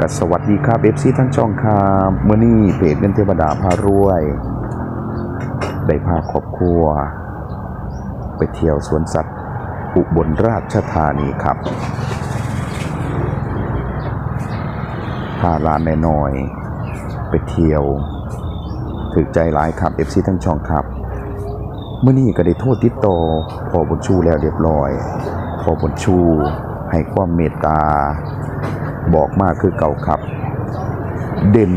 ก็สวัสดีครับเอฟซีทั้งช่องครับเมื่อนี้เพจเงินเทวดาพารวย ได้พาครอบครัว ไปเที่ยวสวนสัตว์ อุบลราชธานีครับพาลานน้อย ไปเที่ยว ถึกใจหลายครับเอฟซีทั้งช่องครับเมื่อนี้ก็ได้โทษติดต่อพอบุญชูแล้วเรียบร้อย พอบุญชูให้ความเมตตา บอกมากคือเก่าครับ เด่น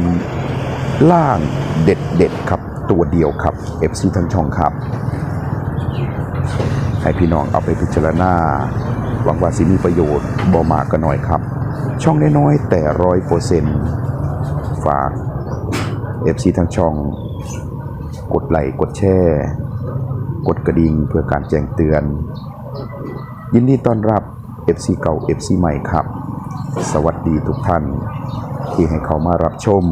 ล่างเด็ดเด็ดครับตัวเดียวครับ FC ทั้งช่องครับ ให้พี่น้องเอาไปพิจารณา หวังว่าสิมีประโยชน์บ่มากก็น้อยครับ ช่องน้อยแต่ร้อยเปอร์เซ็นต์ฝาก FC ทั้งช่อง กดไลค์กดแชร์กดกระดิ่งเพื่อการแจ้งเตือน ยินดีต้อนรับ FC เก่า FC ใหม่ครับ สวัสดีทุกท่าน ที่ให้เขามารับชม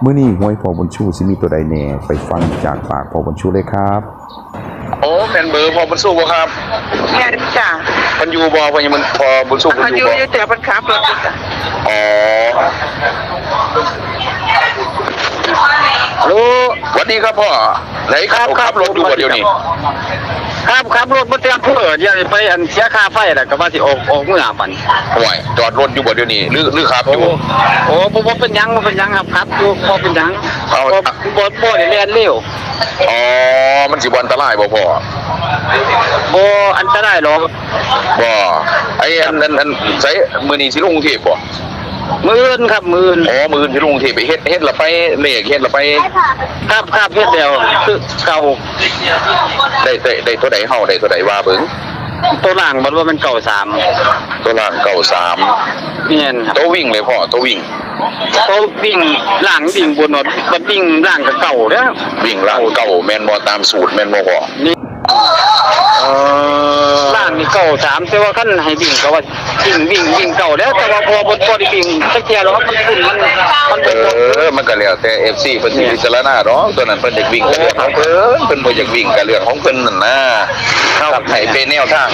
เมื่อนี้หวยพอบุญชูสิมีตัวใดแน่ไปฟังจากปากพอบุญชูเลยครับ โอ้แม่นเบอร์พอบุญสู้บ่ครับแม่นจ้ะมันอยู่บ่เพิ่นยังมันพอบุญสู้มันอาอยุยู่บ่อยู่แต่มันขับรถอยู่จ้ะอ๋อฮัล โหลสวัสดีครับพ่อ ไหนครับครับรถอยู่บ่เดี๋ยวนี้ครับครับรถมาเตรียมเพื่ออย่าไปอันเสียค่าไฟแหละก็ว่าสิออกออกเมื่อปันห่วยจอดรถอยู่บ่เดี๋ยวนี้หรือหรือครับอโอ้ยู่โอ้บ่บ่เป็นหยังบ่เป็นหยังครับครับอยู่บ่เป็นหยังเอาบ่บ่บ่ได้เรียนเร็วอ๋อมันสิบ่อันตรายบ่พ่อบ่อันตรายหรอกบ่ไอ้อันอันอันใช้มื้อนี้สิลงกรุงเทพบ่ มื้ออื่นครับมื้ออื่นอ๋อมื้อนี้สิลงกรุงเทพไปเฮ็ดเฮ็ดละไปเลขเฮ็ดละไปครับครับเฮ็ดแล้วคือเก่าได้ได้ได้ตัวใดเฮาได้ตัวใดว่าเบิ่งตัวล่างบ่ว่ามันเก่าสามตัวล่างเก้าสามแม่นครับตัววิ่งเลยพ่อตัววิ่งตัววิ่งล่างวิ่งบนรถบ่วิ่งล่างก็เก่าเด้อวิ่งล่างเก่าแมนบอตามสูตรแมนบอพอนี่เออล่างนี่ เก่าสามแต่ว่าคันให้วิ่งก็ว่าวิ่งวิ่งวิ่งเก่าแล้วแต่ว่าพอบ่บ่ได้วิ่งสักเที่ยหรอกครับมันขึ้นมันมันเอเป็นรถอมันก็แล้วแต่เอฟซีเพิ่นสิพิจารณาเนาะตัวนั้นเพิ่นอยากวิ่งก็เรื่องของเพิ่นเพิ่นบ่อยากวิ่งก็เรื่องของเพิ่นนั่นนะครับให้เป็นแนวทาง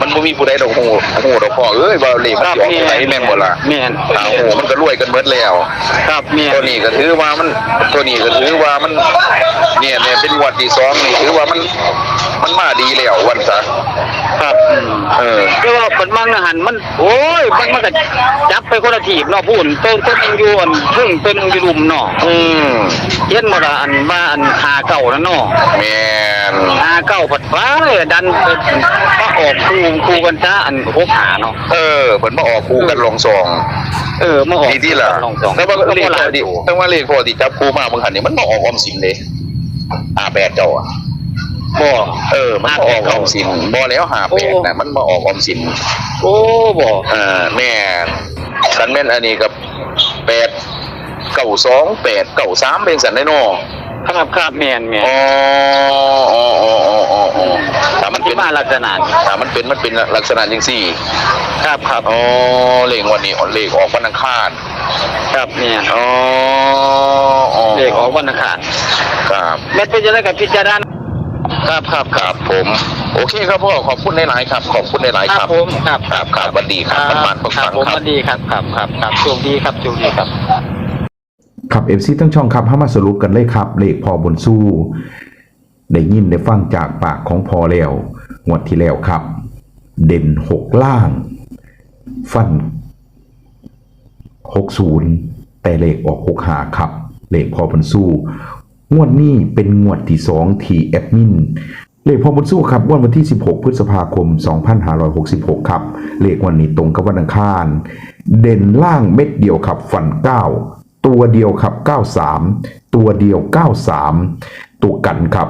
มันบ่มีผู้ใดดอกฮู้ฮู้ดอกพ่อเอ้ยว่าเลขมันสิออกตัวไหนแม่นบ่ล่ะแม่นถ้าฮู้มันก็รวยกันเบิดแล้ว ครับแม่นตัวนี้ก็ถือว่ามันตัวนี้ก็ถือว่ามันเนี่ยเนี่ยเป็นงวันที่สองนี่ถือว่ามันมันมาดีแล้ววันซะครับอืมเออแต่ว่ามันมังหันมัน โอ้ย มันมันก็จับไปคนละทีบเนาะพูนต้นต้นหนึงอยู่อันพึ่งต้นหนึงอยู่ลุมเนาะอืมเย็นมาละอันว่าอันหาเก่านั่นเนาะแม่นหาเก่าผัดฟ้าเลยดันไปก็ออกคู่คู่กันจ้าอันหกหาเนาะเออเพิ่นมาออกคู่กันลงซองเออมาออกดีที่ล่ะลองสองแต่ว่าเลขก็พบ่หอลายดีอยู่แต่ว่าเลขพอดีจับคู่มาบางหันนี่มันมาออกออมสินเลยอาแปดเจ้าอะ บ่เออมันมาออกออมสินบ่แล้วหาแปดนะมันมาออกออมสินโอ้บ่เออแม่สันแม่นอันนี้กับแปดเก้าสองแปดเก้าสามเป็นสันได้เนอครับครับแม่นแม่นอ๋ออ๋ออ๋ออ๋ออ๋ออ๋อถ้ามันที่เป็นมาลักษณะนี้ถ้ามันเป็นมันเป็นลักษณะจังสี่ ครับครับอ๋อเลขวันนี้เลขออกวันอังคารครับแม่นอ๋ออ๋อเลขออกวันอังคารครับแม่นเป็นจังได๋กับพิจารณา ครับครับครับผม โอเคครับพ่อขอบคุณหลายๆครับขอบคุณหลายๆคครัรับบผมครับครับครับสวัสดีครับมันมันฟังครับฟังผมครัสบวัสดีครับครับครับครับโชคดีครับโชคดีครับ ครับเอฟซีทั้งช่องครับเข้ามาสรุปกันเลยครับ เลขพอบนสู้ ได้ยินได้ฟังจากปากของพอแล้วงวดที่แล้วครับ เด่นหกล่าง ฟันหกศูนย์แต่เลขออกหกหาครับ เลขพอบนสู้ งวดนี้เป็นงวดที่สองที่แอดมินเลขพอบนสู้ครับงวดวันที่ 16 พฤษภาคม 2566 ครับ เลขวันนี้ตรงกับวันอังคาร เด่นล่างเม็ดเดียวครับฟัน 9 ตัวเดียวครับ 93 ตัวเดียว 93 ตัวกันครับ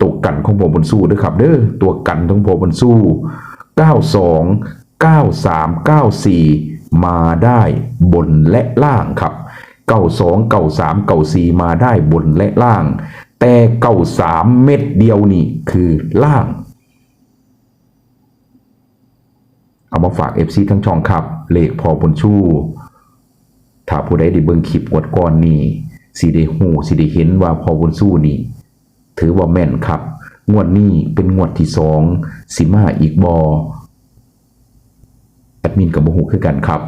ตัวกันของผมบนสู้ด้วยครับเด้อตัวกันของผมบนสู้ 92 93 94 มาได้บนและล่างครับ 92 93 94มาได้บนและล่าง แต่93เม็ดเดียวนี่คือล่าง เอามาฝาก FC ทั้งช่องครับ เลขพอบนชูถ้าผู้ใดได้เบิ่งคลิปงวดก่อนนี่สิได้ฮู้สิได้เห็นว่าพอบนสู้นี่ ถือว่าแม่นครับ งวดนี้เป็นงวดที่สองสิมาอีกบอแอดมินกับโมหูคือกันครับ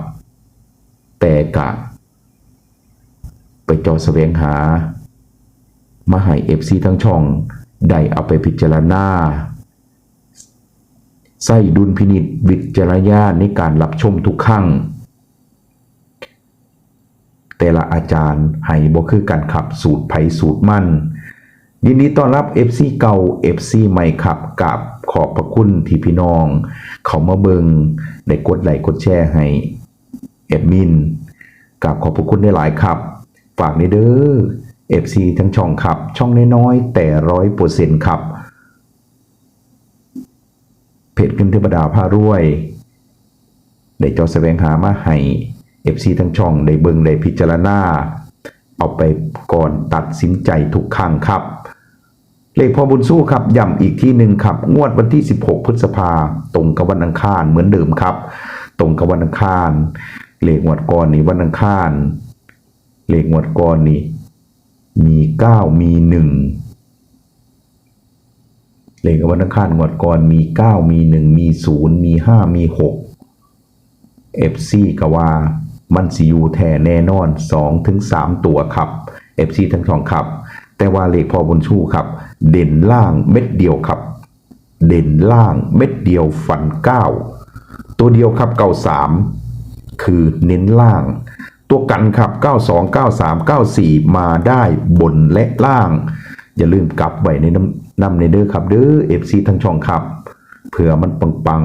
แต่กะ ไปจอแสวงหา มาให้ FC ทั้งช่อง ได้เอาไปพิจารณาใส่ดุลพินิจวิจารญาณในการรับชมทุกครั้งแต่ละอาจารย์ให้บ่คือกันขับสูตรไผสูตรมั่น ยินดีต้อนรับ FC เก่า FC ใหม่ครับกับขอบพระคุณที่พี่น้อง เขามาเบิงได้กดไลค์กดแชร์ให้แอดมินกับขอบพระคุณได้หลายครับ ฝากในเด้อ FC ทั้งช่องครับ ช่องน้อยๆแต่ร้อยเปอร์เซ็นต์ครับ เพจขึ้นเทวดาพารวย ได้จอแสวงหามาให้ FC ทั้งช่องได้เบิงได้พิจารณา เอาไปก่อนตัดสินใจทุกครั้งครับ เลขพอบุญสู้ครับย้ำอีกที่หนึ่งครับ งวดวันที่ 16 พฤษภาตรงกับวันอังคารเหมือนเดิมครับ ตรงกับวันอังคารเลขงวดก่อนนี้วันอังคาร เลขงวดก่อนนี้มี9มี1เลขวันอังคารงวดก่อนมี9มี1มี0มี5มี6 FC ก็ว่า มันสิอยู่แท่แน่นอน2ถึง3ตัวครับ FC ทั้งสองครับ แต่ว่าเลขพอบนชูครับ เด่นล่างเม็ดเดียวครับ เด่นล่างเม็ดเดียวฟัน9ตัวเดียวครับเก้าสามคือเน้นล่าง ตัวกันครับ 92 93 94 มาได้บนและล่าง อย่าลืมกลับไว้ในน้ำนำในเด้อครับ เด้อ FC ทั้งช่องครับ เผื่อมันปัง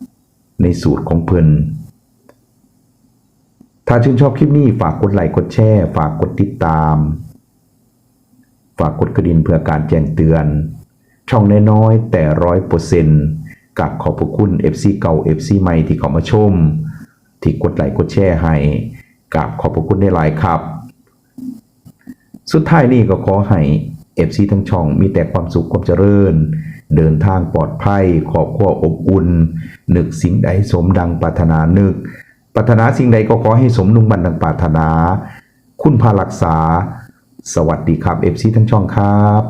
ๆ ในสูตรของเพิ่นถ้าชื่นชอบคลิปนี้ฝากกดไลค์กดแชร์ ฝากกดติดตาม ฝากกดกระดิ่งเพื่อการแจ้งเตือน ช่องน้อยๆแต่ร้อยเปอร์เซ็นต์กับขอบพระคุณ FC เก่า FC ใหม่ที่เข้ามาชม ที่กดไลค์กดแชร์ให้ กับขอบพระคุณได้หลายครับ สุดท้ายนี้ก็ขอให้ FC ทั้งช่องมีแต่ความสุขความเจริญ เดินทางปลอดภัยครอบครัวอบอุ่น นึกสิ่งใดสมดังปรารถนานึก ปรารถนาสิ่งใดก็ขอให้สมนุ่งบันดังปรารถนา คุณพารักษา สวัสดีครับ FC ทั้งช่องครับ